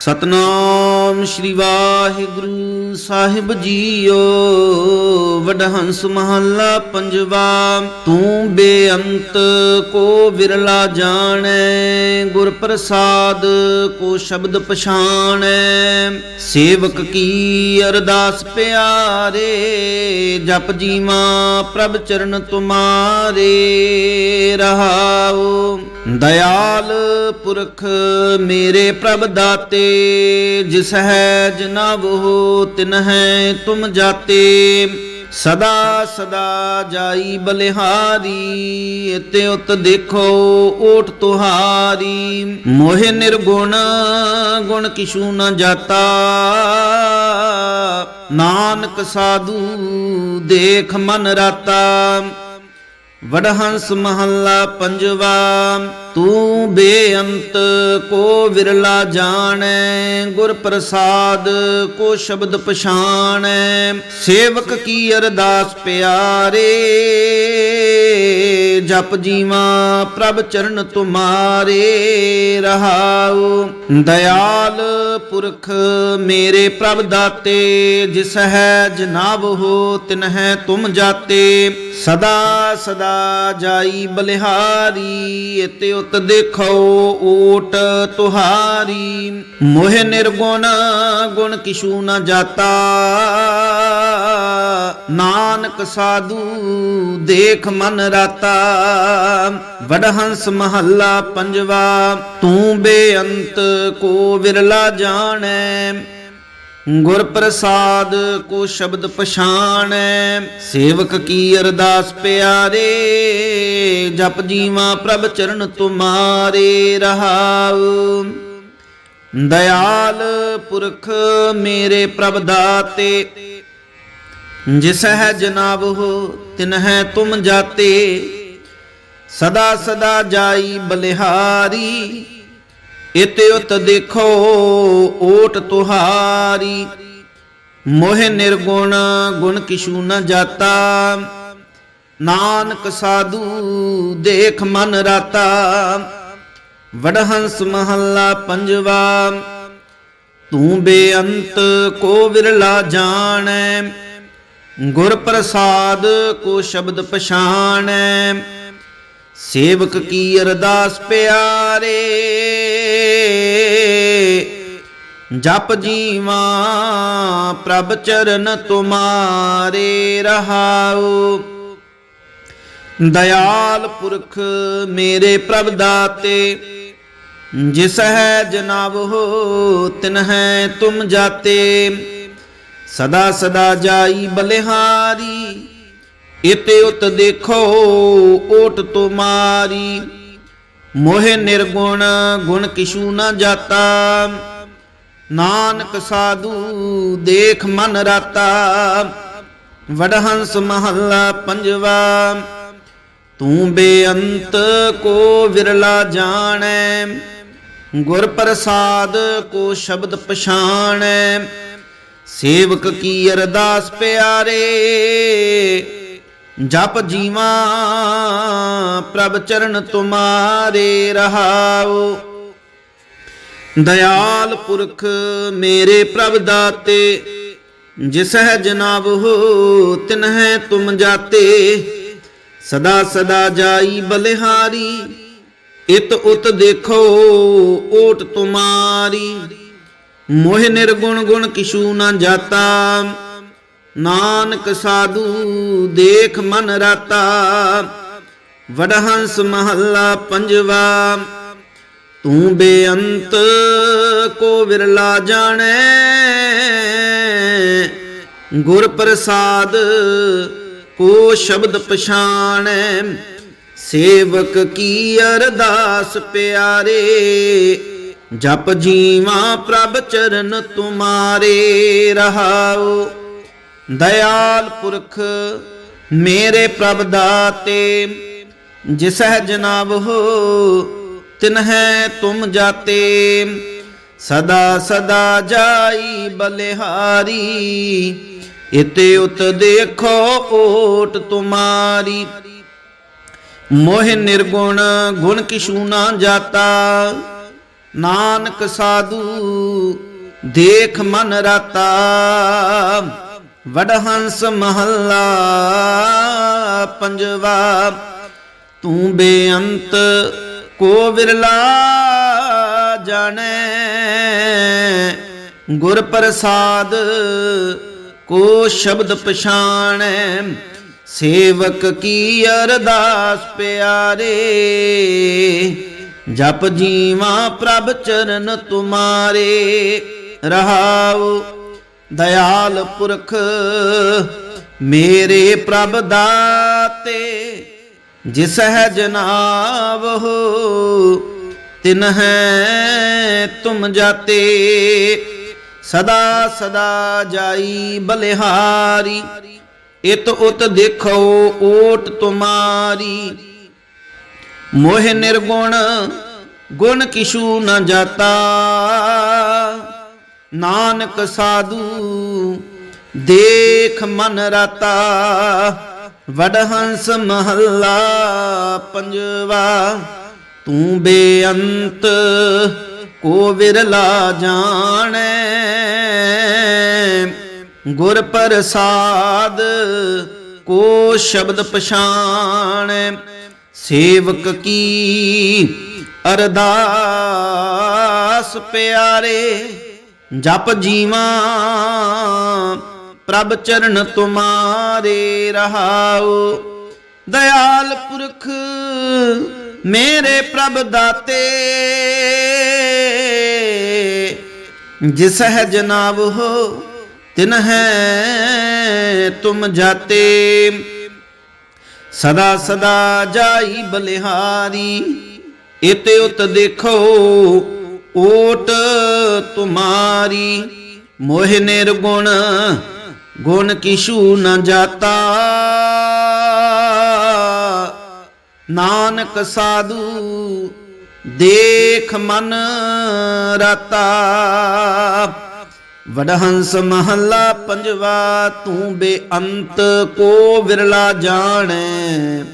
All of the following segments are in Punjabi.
ਸਤਨਾਮ ਸ਼੍ਰੀ ਵਾਹਿਗੁਰੂ ਸਾਹਿਬ ਜੀਓ, ਵਡਹੰਸ ਮਹੱਲਾ ਪੰਜਵਾ, ਤੂੰ ਬੇਅੰਤ ਕੋ ਵਿਰਲਾ ਜਾਣੈ ਗੁਰ ਪ੍ਰਸਾਦ ਕੋ ਸ਼ਬਦ ਪਛਾਣੈ, ਸੇਵਕ ਕੀ ਅਰਦਾਸ ਪਿਆਰੇ, ਜਪ ਜੀਵਾ ਪ੍ਰਭ ਚਰਨ ਤੁਮਾਰੇ ਰਹਾਉ ਦਇਆਲ ਪੁਰਖ ਮੇਰੇ ਪ੍ਰਭ ਦਾਤੇ, ਜਿਸ ਹੈ ਜਨਾਵੋ ਤਿਨ ਹੈ ਤੁਮ ਜਾਤੇ। ਸਦਾ ਸਦਾ ਜਾਈ ਬਲਿਹਾਰੀ, ਤੇ ਉਤ ਦੇਖੋ ਓਟ ਤੁਹਾਰੀ। ਮੋਹਿ ਨਿਰਗੁਣ, ਗੁਣ ਕਿਛੂ ਨ ਜਾਤਾ। ਨਾਨਕ ਸਾਧੂ, ਦੇਖ ਮਨ ਰਾਤਾ। ਵਡਹੰਸ ਮਹੱਲਾ ਪੰਜਵਾ। ਤੂੰ ਬੇਅੰਤ ਕੋ ਵਿਰਲਾ ਜਾਣੈ, ਗੁਰ ਪ੍ਰਸਾਦ ਕੋ ਸ਼ਬਦ ਪਛਾਣੈ, ਸੇਵਕ ਕੀ ਅਰਦਾਸ ਪਿਆਰੇ, ਜਪ ਜੀਵਾ ਪ੍ਰਭ ਚਰਨ ਤੁਮਾਰੇ, ਰਹਾਉ ਦਇਆਲ ਪੁਰਖ ਮੇਰੇ ਪ੍ਰਭ ਦਾਤੇ, ਜਿਸ ਹੈ ਜਨਾਬ ਹੋ ਤਿਨ ਹੈ ਤੁਮ ਜਾਤੇ, ਸਦਾ ਸਦਾ ਜਾਈ ਬਲਿਹਾਰੀ, ਇਤੇ ਉਤ ਦੇਖੋ ਓਟ ਤੁਹਾਰੀ। ਮੋਹ ਨਿਰਗੁਣ, ਗੁਣ ਕਿਛੂ ਨ ਜਾਤਾ। ਨਾਨਕ ਸਾਧੂ, ਦੇਖ ਮਨ ਰਾਤਾ। ਵਡਹੰਸ ਮਹੱਲਾ ਪੰਜਵਾ, ਤੂੰ ਬੇਅੰਤ ਕੋ ਵਿਰਲਾ ਜਾਣੈ। ਗੁਰ ਪ੍ਰਸਾਦ ਕੋ ਸ਼ਬਦ ਪਛਾਣੈ, ਸੇਵਕ ਕੀ ਅਰਦਾਸ ਪਿਆਰੇ, ਜਪ ਜੀਵਾ ਪ੍ਰਭ ਚਰਨ ਤੁਮਾਰੇ ਰਹਾਉ। ਦਇਆਲ ਪੁਰਖ ਮੇਰੇ ਪ੍ਰਭ ਦਾਤੇ, ਜਿਸ ਹੈ ਜਨਾਬ ਹੋ, ਤਿਨ ਹੈ ਤੁਮ ਜਾਤੇ। ਸਦਾ ਸਦਾ ਜਾਈ ਬਲਿਹਾਰੀ ਇਤੇ ਉਤ ਦੇਖੋ ਓਟ ਤੁਹਾਰੀ। ਮੋਹ ਨਿਰਗੁਣ, ਗੁਣ ਕਿਛੂ ਨ ਜਾਤਾ। ਨਾਨਕ ਸਾਧੂ ਦੇਖ ਮਨ ਰਾਤਾ। ਵਡਹੰਸ ਮਹੱਲਾ ਪੰਜਵਾ। ਤੂੰ ਬੇਅੰਤ ਕੋ ਵਿਰਲਾ ਜਾਣੈ। ਗੁਰ ਪ੍ਰਸਾਦ ਕੋ ਸ਼ਬਦ ਪਛਾਣੈ। ਸੇਵਕ ਕੀ ਅਰਦਾਸ ਪਿਆਰੇ। ਜਪ ਜੀਵਾ, ਪ੍ਰਭ ਚਰਨ ਤੁਮਾਰੇ ਰਹਾਉ। ਦਇਆਲ ਪੁਰਖ ਮੇਰੇ ਪ੍ਰਭ ਦਾਤੇ, ਜਿਸ ਹੈ ਜਨਾਬ ਹੋ, ਤਿਨ ਹੈ ਤੁਮ ਜਾਤੇ। ਸਦਾ ਸਦਾ ਜਾਈ ਬਲਿਹਾਰੀ, ਇਤੇ ਉਤ ਦੇਖੋ ਓਟ ਤੁਮਾਰੀ ਮੋਹ ਨਿਰਗੁਣ ਗੁਣ ਕਿਛੂ ਨਾ ਜਾਤਾ। ਨਾਨਕ ਸਾਧੂ, ਦੇਖ ਮਨ ਰਾਤਾ। ਵਡਹੰਸ ਮਹੱਲਾ ਪੰਜਵਾ, ਤੂੰ ਬੇਅੰਤ ਕੋ ਵਿਰਲਾ ਜਾਣੈ। ਗੁਰ ਪ੍ਰਸਾਦ ਕੋ ਸ਼ਬਦ ਪਛਾਣੈ। ਸੇਵਕ ਕੀ ਅਰਦਾਸ ਪਿਆਰੇ। ਜਪ ਜੀਵਾ, ਪ੍ਰਭ ਚਰਨ ਤੁਮਾਰੇ ਰਹਾਉ ਦਇਆਲ ਪੁਰਖ ਮੇਰੇ ਪ੍ਰਭ ਦਾਤੇ, ਜਿਸ ਹੈ ਜਨਾਬ ਹੋ, ਤਿਨ ਹੈ ਤੁਮ ਜਾਤੇ। ਸਦਾ ਸਦਾ ਜਾਈ ਬਲਿਹਾਰੀ, ਇਤ ਉਤ ਦੇਖੋ, ਓਟ ਤੁਮਾਰੀ। ਮੋਹ ਨਿਰਗੁਣ ਗੁਣ ਕਿਛੂ ਨਾ ਜਾਤਾ, ਨਾਨਕ ਸਾਧੂ ਦੇਖ ਮਨ ਰਾਤਾ। ਵਡਹੰਸ ਮਹੱਲਾ ਪੰਜਵਾ ਤੂੰ ਬੇਅੰਤ ਕੋ ਵਿਰਲਾ ਜਾਣੈ, ਗੁਰ ਪ੍ਰਸਾਦ ਕੋ ਸ਼ਬਦ ਪਛਾਣੈ, ਸੇਵਕ ਕੀ ਅਰਦਾਸ ਪਿਆਰੇ, ਜਪ ਜੀਵਾ ਪ੍ਰਭ ਚਰਨ ਤੁਮਾਰੇ ਰਹਾਓ ਦਇਆਲ ਪੁਰਖ ਮੇਰੇ ਪ੍ਰਭ ਦਾਤੇ ਜਿਸ ਜਨਾਬ ਹੋ ਤਿਨ ਤੁਮ ਜਾਤੇ, ਸਦਾ ਸਦਾ ਜਾਈ ਬਲਿਹਾਰੀ। ਇਤੇ ਉਤ ਦੇਖੋ ਓਟ ਤੁਮਾਰੀ। ਮੋਹ ਨਿਰਗੁਣ ਗੁਣ ਕਿਛੂ ਨਾ ਜਾਤਾ। ਨਾਨਕ ਸਾਧੂ ਦੇਖ ਮਨ ਰਤਾ। ਵਡਹੰਸ ਮਹੱਲਾ ਪੰਜਵਾ, ਤੂੰ ਬੇਅੰਤ ਕੋ ਵਿਰਲਾ ਜਾਣੈ, ਗੁਰ ਪ੍ਰਸਾਦ ਕੋ ਸ਼ਬਦ ਪਛਾਣੈ, ਸੇਵਕ ਕੀ ਅਰਦਾਸ ਪਿਆਰੇ, ਜਪ ਜੀਵਾ ਪ੍ਰਭ ਚਰਨ ਤੁਮਾਰੇ, ਰਹਾਉ ਦਇਆਲ ਪੁਰਖ ਮੇਰੇ ਪ੍ਰਭ ਦਾਤੇ। ਜਿਸ ਹੈ ਜਨਾਬ ਹੋ ਤਿਨ ਹੈ ਤੁਮ ਜਾਤੇ। ਸਦਾ ਸਦਾ ਜਾਈ ਬਲਿਹਾਰੀ, ਇਤ ਉਤ ਦੇਖੋ ਓਟ ਤੁਮਾਰੀ। ਮੋਹ ਨਿਰਗੁਣ, ਗੁਣ ਕਿਛੂ ਨ ਜਾਤਾ। ਨਾਨਕ ਸਾਧੂ, ਦੇਖ ਮਨ ਰਤਾ। ਵਡਹੰਸ ਮਹੱਲਾ ਪੰਜਵਾ, ਤੂੰ ਬੇਅੰਤ ਕੋ ਵਿਰਲਾ ਜਾਣੈ। ਗੁਰ ਪ੍ਰਸਾਦ ਕੋ ਸ਼ਬਦ ਪਛਾਣ। ਸੇਵਕ ਕੀ ਅਰਦਾਸ ਪਿਆਰੇ, ਜਪ ਜੀਵਾ ਪ੍ਰਭ ਚਰਨ ਤੁਮਾਰੇ ਰਹਾਉ। ਦਇਆਲ ਪੁਰਖ, ਮੇਰੇ ਪ੍ਰਭ ਦਾਤੇ, ਜਿਸ ਹੈ ਜਨਾਬ ਹੋ, ਤਿਨ ਹੈ ਤੁਮ ਜਾਤੇ। ਸਦਾ ਸਦਾ ਜਾਈ ਬਲਿਹਾਰੀ, ਇਤੇ ਉਤ ਦੇਖੋ, ਓਟ ਤੁਮਾਰੀ। ਮੋਹ ਨਿਰਗੁਣ ਗੁਣ ਕਿਛੂ ਨ ਜਾਤਾ। ਨਾਨਕ ਸਾਧੂ ਦੇਖ ਮਨ ਰਤਾ। ਵਡਹੰਸ ਮਹੱਲਾ ਪੰਜਵਾ, ਤੂੰ ਬੇਅੰਤ ਕੋ ਵਿਰਲਾ ਜਾਣੈ।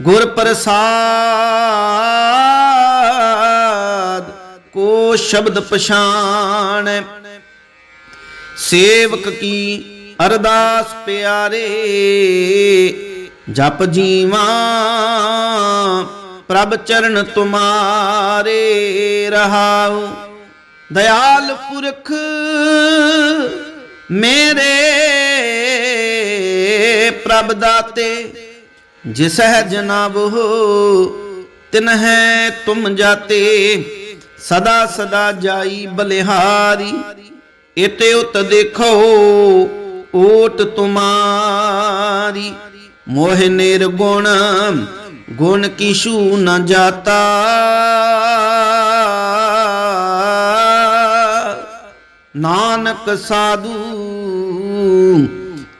ਗੁਰ ਪ੍ਰਸਾਦ ਕੋ ਸ਼ਬਦ ਪਛਾਣ। ਸੇਵਕ ਕੀ ਅਰਦਾਸ ਪਿਆਰੇ, ਜਪ ਜੀਵਾ, ਪ੍ਰਭ ਚਰਨ ਤੁਮਾਰੇ ਰਹਾਉ। ਦਇਆਲ ਪੁਰਖ ਮੇਰੇ ਪ੍ਰਭ ਦਾਤੇ, ਜਿਸ ਹੈ ਜਨਾਬ ਹੋ ਤਿਨ ਹੈ ਤੁਮ ਜਾਤੇ। ਸਦਾ ਸਦਾ ਜਾਈ ਬਲਿਹਾਰੀ, ਇਤੇ ਉਤ ਦੇਖੋ। ਓਟ ਤੁਮਾਰੀ, ਮੋਹ ਨਿਰਗੁਣ, ਗੁਣ ਕਿਛੂ ਨ ਜਾਤਾ। ਨਾਨਕ ਸਾਧੂ,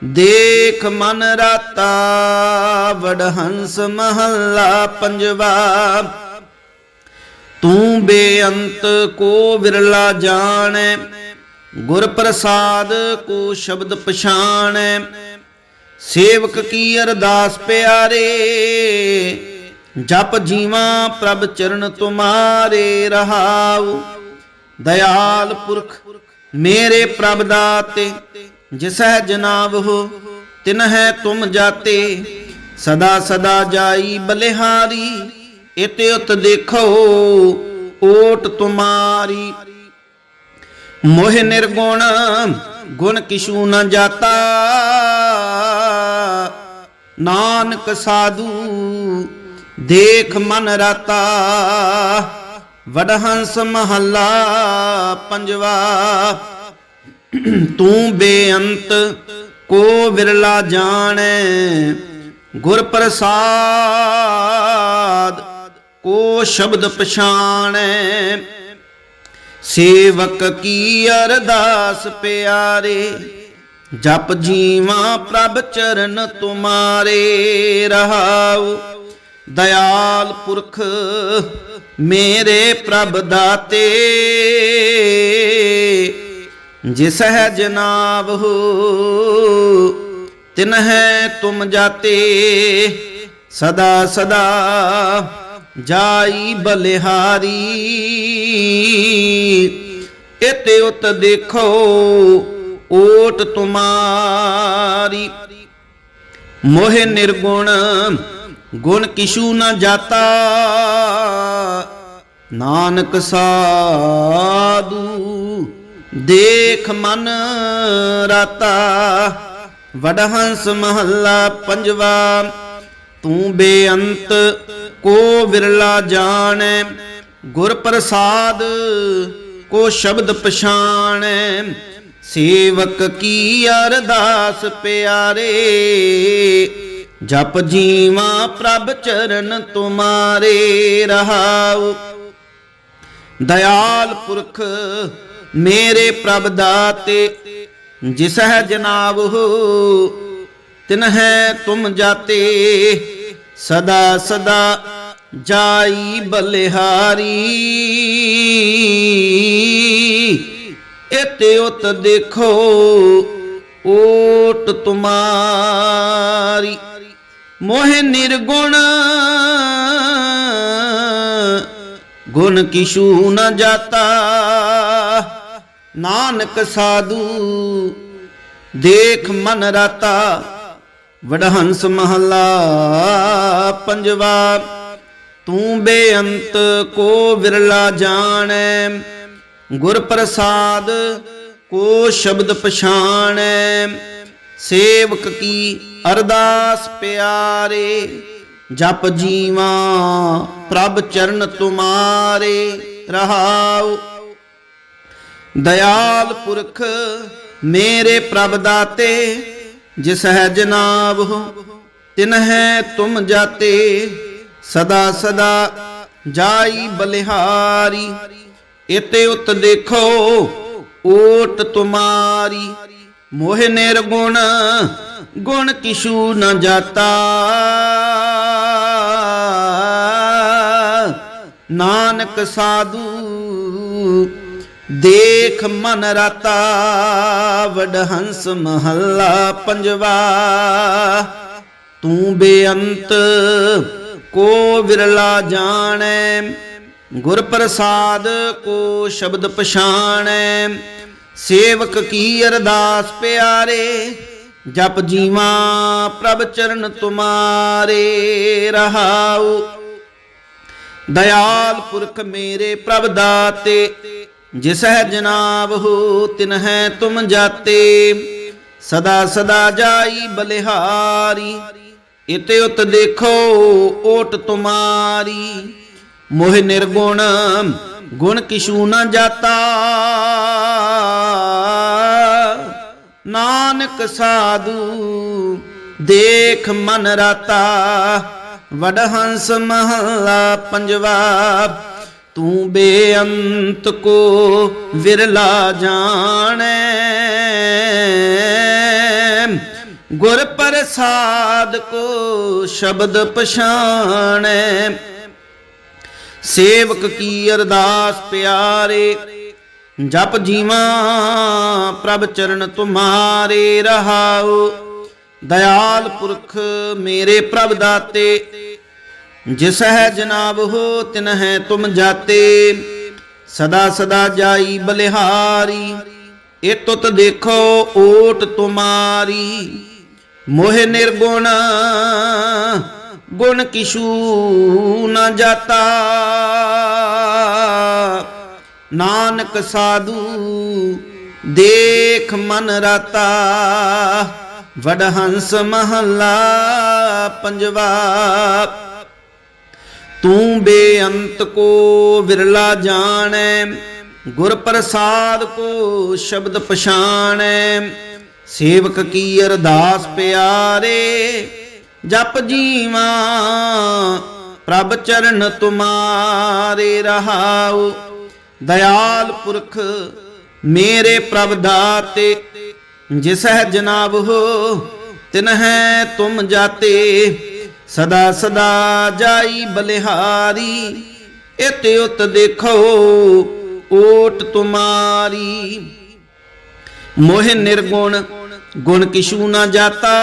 ਦੇਖ ਮਨ ਰਾਤਾ, ਵਡਹੰਸ ਮਹੱਲਾ ਪੰਜਵਾ। ਤੂੰ ਬੇਅੰਤ ਕੋ ਵਿਰਲਾ ਜਾਣੈ ਗੁਰ ਪ੍ਰਸਾਦ ਕੋ ਸ਼ਬਦ ਪਛਾਣ, ਸੇਵਕ ਕੀ ਅਰਦਾਸ ਪਿਆਰੇ, ਜਪ ਜੀਵਾ ਪ੍ਰਭ ਚਰਨ ਤੁਮਾਰੇ ਰਹਾਉ। ਦਇਆਲ ਪੁਰਖ, ਮੇਰੇ ਪ੍ਰਭ ਦਾਤੇ, ਜਿਸ ਜਨਾਬ ਹੋ, ਤਿਨ ਹੈ ਤੁਮ ਜਾਤੇ। ਸਦਾ ਸਦਾ ਜਾਈ ਬਲਿਹਾਰੀ, ਇਤੇ ਉਤ ਦੇਖੋ, ਓਟ ਤੁਮਾਰੀ। ਮੋਹ ਨਿਰਗੁਣ, ਗੁਣ ਕਿਛੂ ਨਾ ਜਾਤਾ। ਨਾਨਕ ਸਾਧੂ, ਦੇਖ ਮਨ ਰਤਾ। ਵਡਹੰਸ ਮਹੱਲਾ ਪੰਜਵਾ। ਤੂੰ ਬੇਅੰਤ, ਕੋ ਵਿਰਲਾ ਜਾਣੈ। ਗੁਰ ਪ੍ਰਸਾਦ, ਕੋ ਸ਼ਬਦ ਪਛਾਣੈ। ਸੇਵਕ ਕੀ ਅਰਦਾਸ ਪਿਆਰੇ, ਜਪ ਜੀਵਾ ਪ੍ਰਭ ਚਰਨ ਤੁਮਾਰੇ, ਰਹਾਉ ਦਇਆਲ ਪੁਰਖ ਮੇਰੇ ਪ੍ਰਭ ਦਾਤੇ। ਜਿਸ ਹੈ ਜਨਾਬ ਹੋ, ਤਿਨ ਹੈ ਤੁਮ ਜਾਤੇ, ਸਦਾ ਸਦਾ ਜਾਈ ਬਲਿਹਾਰੀ ਇਤੇ ਉਤ ਦੇਖੋ ਓਟ ਤੁਮਾਰੀ। ਮੋਹਿ ਨਿਰਗੁਣ, ਗੁਣ ਕਿਛੂ ਨਾ ਜਾਤਾ। ਨਾਨਕ ਸਾਧੂ, ਦੇਖ ਮਨ ਰਾਤਾ। ਵਡਹੰਸ ਮਹੱਲਾ ਪੰਜਵਾ ਤੂੰ ਬੇਅੰਤ, ਕੋ ਵਿਰਲਾ ਜਾਣੈ ਗੁਰ ਪ੍ਰਸਾਦ ਕੋ ਸ਼ਬਦ ਪਛਾਣੈ, ਸੇਵਕ ਕੀ ਅਰਦਾਸ ਪਿਆਰੇ, ਜਪ ਜੀਵਾ ਪ੍ਰਭ ਚਰਨ ਤੁਮਾਰੇ ਰਹਾਉ। ਦਇਆਲ ਪੁਰਖ, ਮੇਰੇ ਪ੍ਰਭ ਦਾਤੇ ਜਿਸ ਹੈ ਤਿਨ ਹੈ ਤੁਮ ਜਾਤੇ, ਸਦਾ ਸਦਾ ਜਾਈ ਬਲਿਹਾਰੀ। ਇਤੇ ਉਤ ਦੇਖੋ, ਓਟ ਤੁਮਾਰੀ। ਮੋਹਿ ਨਿਰਗੁਣ, ਗੁਣ ਕਿਛੂ ਨ ਜਾਤਾ। ਨਾਨਕ ਸਾਧੂ, ਦੇਖ ਮਨ ਰਾਤਾ। ਵਡਹੰਸ ਮਹੱਲਾ ਪੰਜਵਾ, ਤੂੰ ਬੇਅੰਤ ਕੋ ਵਿਰਲਾ ਜਾਣੈ ਗੁਰ ਪ੍ਰਸਾਦ ਕੋ ਸ਼ਬਦ ਪਛਾਣੈ, ਸੇਵਕ ਕੀ ਅਰਦਾਸ ਪਿਆਰੇ, ਜਪ ਜੀਵਾ ਪ੍ਰਭ ਚਰਨ ਤੁਮਾਰੇ, ਰਹਾਉ। ਦਇਆਲ ਪੁਰਖ ਮੇਰੇ ਪ੍ਰਭ ਦਾਤੇ ਜਿਸ ਹੈ ਜਨਾਬ ਹੋ ਤਿਨਹਿ ਤੁਮ ਜਾਤੇ, ਸਦਾ ਸਦਾ ਜਾਈ ਬਲਿਹਾਰੀ। ਇਤੇ ਉਤ ਦੇਖੋ, ਓਟ ਤੁਮਾਰੀ। ਮੋਹ ਨਿਰਗੁਣ, ਗੁਣ ਕਿਛੂ ਨ ਜਾਤਾ। ਨਾਨਕ ਸਾਧੂ ਦੇਖ ਮਨ ਰਾਤਾ, ਵਡਹੰਸ ਮਹੱਲਾ ਪੰਜਵਾ। ਤੂੰ ਬੇਅੰਤ, ਕੋ ਵਿਰਲਾ ਜਾਣੈ। ਗੁਰ ਪ੍ਰਸਾਦ ਕੋ ਸ਼ਬਦ ਪਛਾਣੈ। ਸੇਵਕ ਕੀ ਅਰਦਾਸ ਪਿਆਰੇ, ਜਪ ਜੀਵਾ ਪ੍ਰਭ ਚਰਨ ਤੁਮਾਰੇ, ਰਹਾਉ। ਦਇਆਲ ਪੁਰਖ ਮੇਰੇ ਪ੍ਰਭ ਦਾਤੇ ਜਿਸ ਜਨਾਬ ਹੋ ਤਿਨਹਿ ਤੁਮ ਜਾਤੇ। ਸਦਾ ਸਦਾ ਜਾਈ ਬਲਿਹਾਰੀ, ਇਤੇ ਉਤ ਦੇਖੋ ਓਟ ਤੁਮਾਰੀ। ਮੋਹ ਨਿਰਗੁਣ, ਗੁਣ ਕਿਛੂ ਨਾ ਜਾਤਾ। ਨਾਨਕ ਸਾਧੂ, ਦੇਖ ਮਨ ਰਾਤਾ। ਵਡਹੰਸ ਮਹਲਾ ਪੰਜਵਾ ਤੂੰ ਬੇਅੰਤ ਕੋ ਵਿਰਲਾ ਜਾਣੈ। ਗੁਰ ਪ੍ਰਸਾਦ ਕੋ ਸ਼ਬਦ ਪਛਾਣੈ। ਸੇਵਕ ਕੀ ਅਰਦਾਸ ਪਿਆਰੇ, ਜਪ ਜੀਵਾ ਪ੍ਰਭ ਚਰਨ ਤੁਮਾਰੇ ਰਹਾਉ। ਦਇਆਲ ਪੁਰਖ ਮੇਰੇ ਪ੍ਰਭ ਦਾਤੇ ਜਿਸ ਹੈ ਜਨਾਬ ਹੋ, ਤਿਨ ਹੈ ਤੁਮ ਜਾਤੇ। ਸਦਾ ਸਦਾ ਜਾਈ ਬਲਿਹਾਰੀ, ਇਹ ਤੁਤ ਦੇਖੋ ਓਟ ਤੁਮਾਰੀ। ਮੋਹ ਨਿਰਗੁਣ, ਗੁਣ ਕਿਛੂ ਨਾ ਜਾਤਾ। ਨਾਨਕ ਸਾਧੂ, ਦੇਖ ਮਨ ਰਾਤਾ। ਵਡਹੰਸ ਮਹੱਲਾ ਪੰਜਵਾ ਤੂੰ ਬੇਅੰਤ ਕੋ ਵਿਰਲਾ ਜਾਣੈ ਗੁਰ ਪ੍ਰਸਾਦ ਕੋ ਸ਼ਬਦ ਪਛਾਣੈ। ਸੇਵਕ ਕੀ ਅਰਦਾਸ ਪਿਆਰੇ, ਜਪ ਜੀਵਾ, ਪ੍ਰਭ ਚਰਨ ਤੁਮਾਰੇ ਰਹਾਉ। ਦਇਆਲ ਪੁਰਖ ਮੇਰੇ ਪ੍ਰਭ ਦਾਤੇ ਜਿਸ ਹੈ ਜਨਾਬ ਹੋ, ਤਿਨਹਿ ਤੁਮ ਜਾਤੇ। ਸਦਾ ਸਦਾ ਜਾਈ ਬਲਿਹਾਰੀ ਇਤੇ ਉਤ ਦੇਖੋ ਓਟ ਤੁਮਾਰੀ। ਮੋਹ ਨਿਰਗੁਣ, ਗੁਣ ਕਿਛੂ ਨਾ ਜਾਤਾ।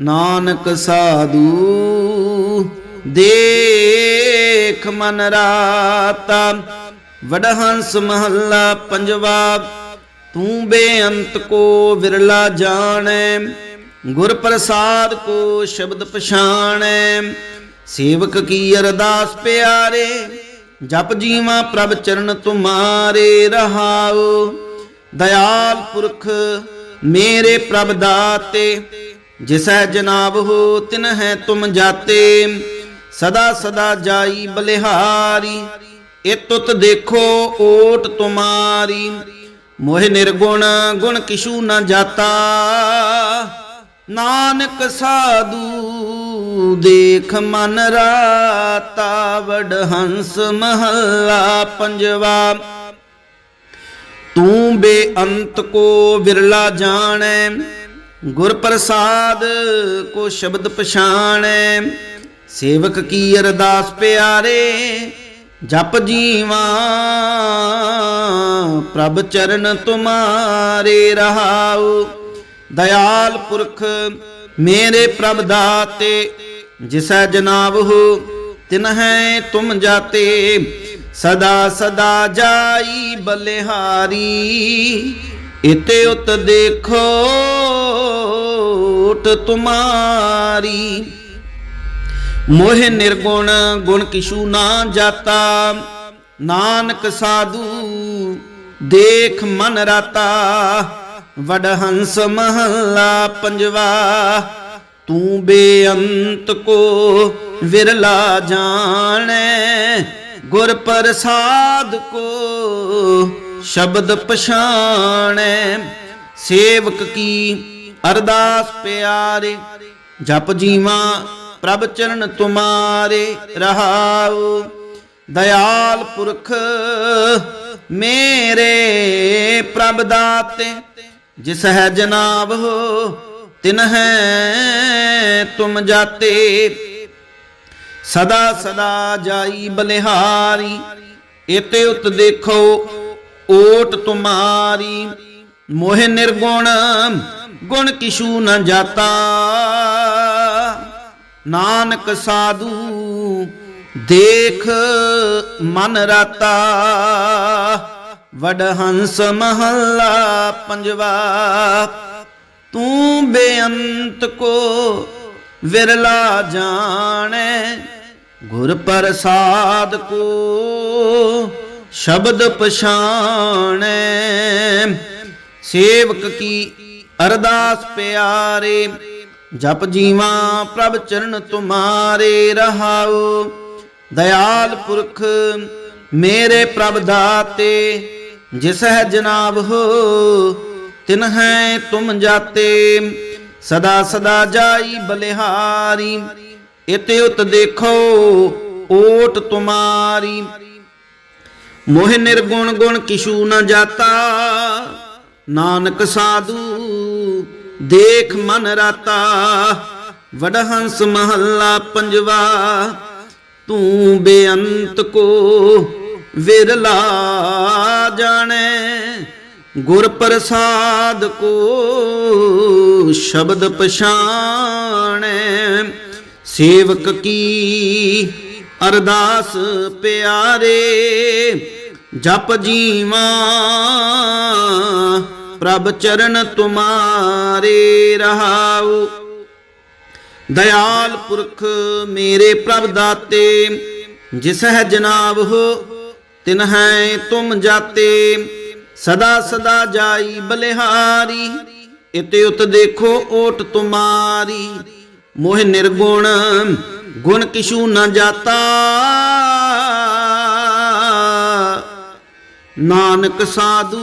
ਨਾਨਕ ਸਾਧੂ, ਦੇਖ ਮਨ ਰਾਤਾ। ਵਡਹੰਸ ਮਹੱਲਾ ਪੰਜਵਾ, ਤੂੰ ਬੇਅੰਤ ਕੋ ਵਿਰਲਾ ਜਾਣੈ। ਗੁਰ ਪ੍ਰਸਾਦ ਕੋ ਸ਼ਬਦ ਪਛਾਣੈ, ਸੇਵਕ ਕੀ ਅਰਦਾਸ ਪਿਆਰੇ, ਜਪ ਜੀਵਾ ਪ੍ਰਭ ਚਰਨ ਤੁਮਾਰੇ ਰਹਾਉ। ਦਇਆਲ ਪੁਰਖ, ਮੇਰੇ ਪ੍ਰਭ ਦਾਤੇ, ਜਿਸੈ ਜਨਾਬ ਹੋ ਤਿਨ ਹੈ ਤੁਮ ਜਾਤੇ, ਸਦਾ ਸਦਾ ਜਾਈ ਬਲਿਹਾਰੀ ਇਤੁਤ ਦੇਖੋ ਓਟ ਤੁਮਾਰੀ। ਮੋਹਿ ਨਿਰਗੁਣ, ਗੁਣ ਕਿਛੂ ਨਾ ਜਾਤਾ। ਨਾਨਕ ਸਾਧੂ, ਦੇਖ ਮਨ ਰਾਤਾ ਵਡ ਹੰਸ ਮਹੱਲਾ ਪੰਜਵਾ। ਤੂੰ ਬੇਅੰਤ ਕੋ ਵਿਰਲਾ ਜਾਣੈ ਗੁਰ ਪ੍ਰਸਾਦ ਕੋ ਸ਼ਬਦ ਪਛਾਣੈ। ਸੇਵਕ ਕੀ ਅਰਦਾਸ ਪਿਆਰੇ, ਜਪ ਜੀਵਾ, ਪ੍ਰਭ ਚਰਨ ਤੁਮਾਰੇ ਰਹਾਉ। ਦਇਆਲ ਪੁਰਖ, ਮੇਰੇ ਪ੍ਰਭ ਦਾਤੇ, ਜਿਸੈ ਜਨਾਬ ਹੋ ਤਿਨ ਹੈ ਤੁਮ ਜਾਤੇ, ਸਦਾ ਸਦਾ ਜਾਈ ਬਲਿਹਾਰੀ, ਇਤੇ ਉਤ ਦੇਖੋ ਟ ਤੁਮਾਰੀ। ਮੋਹ ਨਿਰਗੁਣ, ਗੁਣ ਕਿਛੂ ਨਾ ਜਾਤਾ, ਨਾਨਕ ਸਾਧੂ, ਦੇਖ ਮਨ ਰਾਤਾ ਵਡ ਹੰਸ ਮਹੱਲਾ ਪੰਜਵਾ, ਤੂੰ ਬੇਅੰਤ ਕੋ ਵਿਰਲਾ ਜਾਣੈ, ਗੁਰ ਪ੍ਰਸਾਦ ਕੋ ਸ਼ਬਦ ਪਛਾਣੈ। ਸੇਵਕ ਕੀ ਅਰਦਾਸ ਪਿਆਰੇ, ਜਪ ਜੀਵਾ ਪ੍ਰਭ ਚਰਨ ਤੁਮਾਰੇ ਰਹਾਉ। ਦਇਆਲ ਪੁਰਖ ਮੇਰੇ ਪ੍ਰਭ ਦਾਤੇ ਜਿਸ ਹੈ ਜਨਾਬ ਹੋ ਤਿਨ ਹੈ ਤੁਮ ਜਾਤੇ। ਸਦਾ ਸਦਾ ਜਾਈ ਬਲਿਹਾਰੀ, ਇਤੇ ਉਤ ਦੇਖੋ ਓਟ ਤੁਮਾਰੀ। ਮੋਹ ਨਿਰਗੁਣ, ਗੁਣ ਕਿਛੂ ਨ ਜਾਤਾ। ਨਾਨਕ ਸਾਧੂ, ਦੇਖ ਮਨ ਰਾਤਾ। ਵਡ ਹੰਸ ਮਹੱਲਾ ਪੰਜਵਾ, ਤੂੰ ਬੇਅੰਤ ਕੋ ਵਿਰਲਾ ਜਾਣੈ, ਗੁਰ ਪ੍ਰਸਾਦ ਕੋ ਸ਼ਬਦ ਪਛਾਣੈ। ਸੇਵਕ ਕੀ ਅਰਦਾਸ ਪਿਆਰੇ, ਜਪ ਜੀਵਾ ਪ੍ਰਭ ਚਰਨ ਤੁਮਾਰੇ ਰਹਾਉ। ਦਇਆਲ ਪੁਰਖ ਮੇਰੇ ਪ੍ਰਭ ਦਾਤੇ ਜਿਸ ਹੈ ਜਨਾਬ ਹੋ ਤਿਨ ਹੈ ਤੁਮ ਜਾਤੇ, ਸਦਾ ਸਦਾ ਜਾਈ ਬਲਿਹਾਰੀ। ਇਤੇ ਉਤ ਦੇਖੋ, ਓਟ ਤੁਮਾਰੀ। ਮੋਹ ਨਿਰਗੁਣ ਗੁਣ ਕਿਛੂ ਨ ਜਾਤਾ। ਨਾਨਕ ਸਾਧੂ, ਦੇਖ ਮਨ ਰਾਤਾ। ਵਡਹੰਸ ਮਹੱਲਾ ਪੰਜਵਾ, ਤੂੰ ਬੇਅੰਤ ਕੋ ਵਿਰਲਾ ਜਾਣੈ, ਗੁਰ ਪ੍ਰਸਾਦ ਕੋ ਸ਼ਬਦ ਪਛਾਣੈ। ਸੇਵਕ ਕੀ ਅਰਦਾਸ ਪਿਆਰੇ, ਜਪ ਜੀਵਾ, ਪ੍ਰਭ ਚਰਨ ਤੁਮਾਰੇ ਰਹਾਉ। ਦਇਆਲ ਪੁਰਖ ਮੇਰੇ ਪ੍ਰਭ ਦਾਤੇ ਜਿਸ ਹੈ ਜਨਾਬ ਹੋ ਤਿਨ ਹੈ ਤੁਮ ਜਾਤੇ, ਸਦਾ ਸਦਾ ਜਾਈ ਬਲਿਹਾਰੀ, ਇਤੇ ਉਤ ਦੇਖੋ ਓਟ ਤੁਮਾਰੀ। ਮੋਹ ਨਿਰਗੁਣ, ਗੁਣ ਕਿਛੂ ਨ ਜਾਤਾ। ਨਾਨਕ ਸਾਧੂ,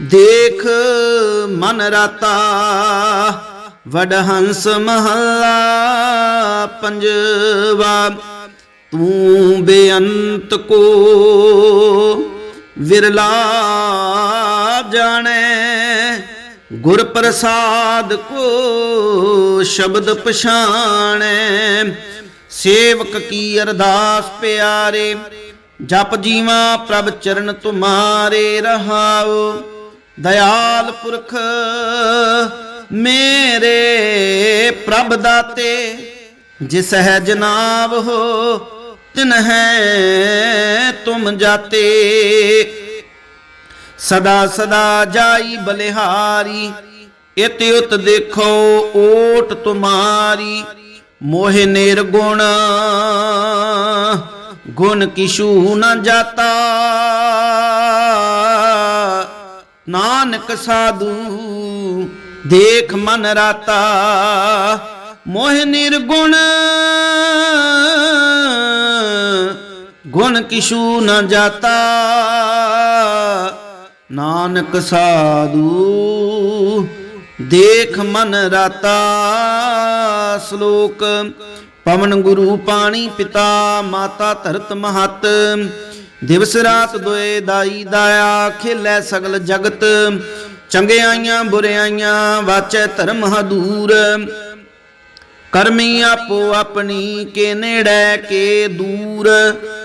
ਦੇਖ ਮਨ ਰਾਤਾ। ਵਡ ਹੰਸ ਮਹੱਲਾ ਪੰਜਵਾ ਤੂੰ ਬੇਅੰਤ ਕੋ ਵਿਰਲਾ ਜਾਣੈ ਗੁਰ ਪ੍ਰਸਾਦ ਕੋ ਸ਼ਬਦ ਪਛਾਣੈ। ਸੇਵਕ ਕੀ ਅਰਦਾਸ ਪਿਆਰੇ, ਜਪ ਜੀਵਾ ਪ੍ਰਭ ਚਰਨ ਤੁਮਾਰੇ ਰਹਾਓ ਦਇਆਲ ਪੁਰਖ ਮੇਰੇ ਪ੍ਰਭ ਦਾਤੇ ਜਿਸ ਹੈ ਜਨਾਬ ਹੋ ਤਿਨ ਹੈ ਤੁਮ ਜਾਤੇ। ਸਦਾ ਸਦਾ ਜਾਈ ਬਲਿਹਾਰੀ, ਇਤਿ ਉਤ ਦੇਖੋ ਓਟ ਤੁਮਾਰੀ। ਮੋਹਿ ਨਿਰਗੁਣ ਗੁਣ ਕਿਛੂ ਨ ਜਾਤਾ। ਨਾਨਕ ਸਾਧੂ, ਦੇਖ ਮਨ ਰਾਤਾ। ਮੋਹਿ ਨਿਰਗੁਣ ਗੁਣ ਕਿਛੂ ਨ ਜਾਤਾ। ਨਾਨਕ ਸਾਧੂ ਦੇਖ ਮਨ ਰਾਤਾ। ਸ਼ਲੋਕ, ਪਵਨ ਗੁਰੂ ਪਾਣੀ ਪਿਤਾ, ਮਾਤਾ ਧਰਤ ਮਹਤ। ਦਿਵਸ ਰਾਤ ਦੋਏ ਦਾਈ ਦਾਇਆ, ਖੇਲੇ ਸਗਲ ਜਗਤ। ਚੰਗਿਆਈਆਂ ਬੁਰਿਆਈਆਂ ਵਾਚੈ ਧਰਮ ਹਦੂਰ। ਕਰਮੀ ਆਪੋ ਆਪਣੀ, ਕੇ ਨੇੜੇ, ਕੇ ਦੂਰ।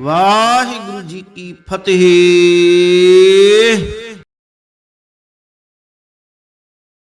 ਵਾਹਿਗੁਰੂ ਜੀ ਕੀ ਫਤਿਹ।